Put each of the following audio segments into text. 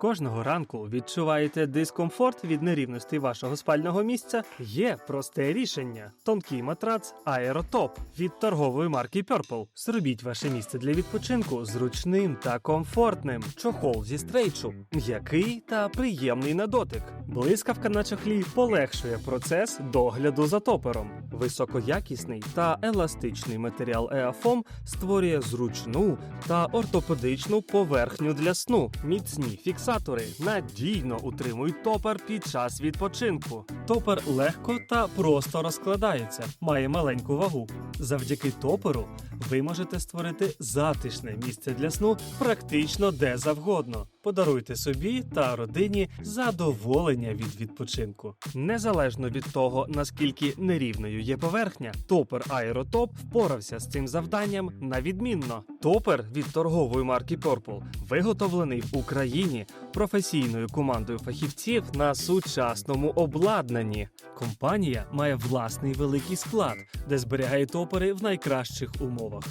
Кожного ранку відчуваєте дискомфорт від нерівностей вашого спального місця? Є просте рішення: тонкий матрац Аеротоп від торгової марки Purple. Зробіть ваше місце для відпочинку зручним та комфортним. Чохол зі стрейчу, м'який та приємний на дотик. Блискавка на чохлі полегшує процес догляду за топером. Високоякісний та еластичний матеріал Еафом створює зручну та ортопедичну поверхню для сну. Міцні фіксатори надійно утримують топер під час відпочинку. Топер легко та просто розкладається, має маленьку вагу. Завдяки топеру ви можете створити затишне місце для сну практично де завгодно. Подаруйте собі та родині задоволення від відпочинку. Незалежно від того, наскільки нерівною є поверхня, топер Аеротоп впорався з цим завданням на відмінно. Топер від торгової марки Purple виготовлений в Україні професійною командою фахівців на сучасному обладнанні. Компанія має власний великий склад, де зберігає топери в найкращих умовах.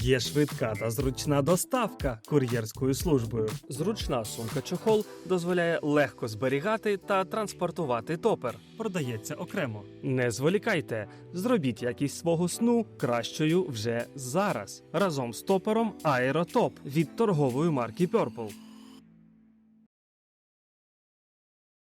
Є швидка та зручна доставка кур'єрською службою. Зручна сумка чохол дозволяє легко зберігати та транспортувати топер. Продається окремо. Не зволікайте, зробіть якість свого сну кращою вже зараз разом з топером Аеротоп від торгової марки Purple.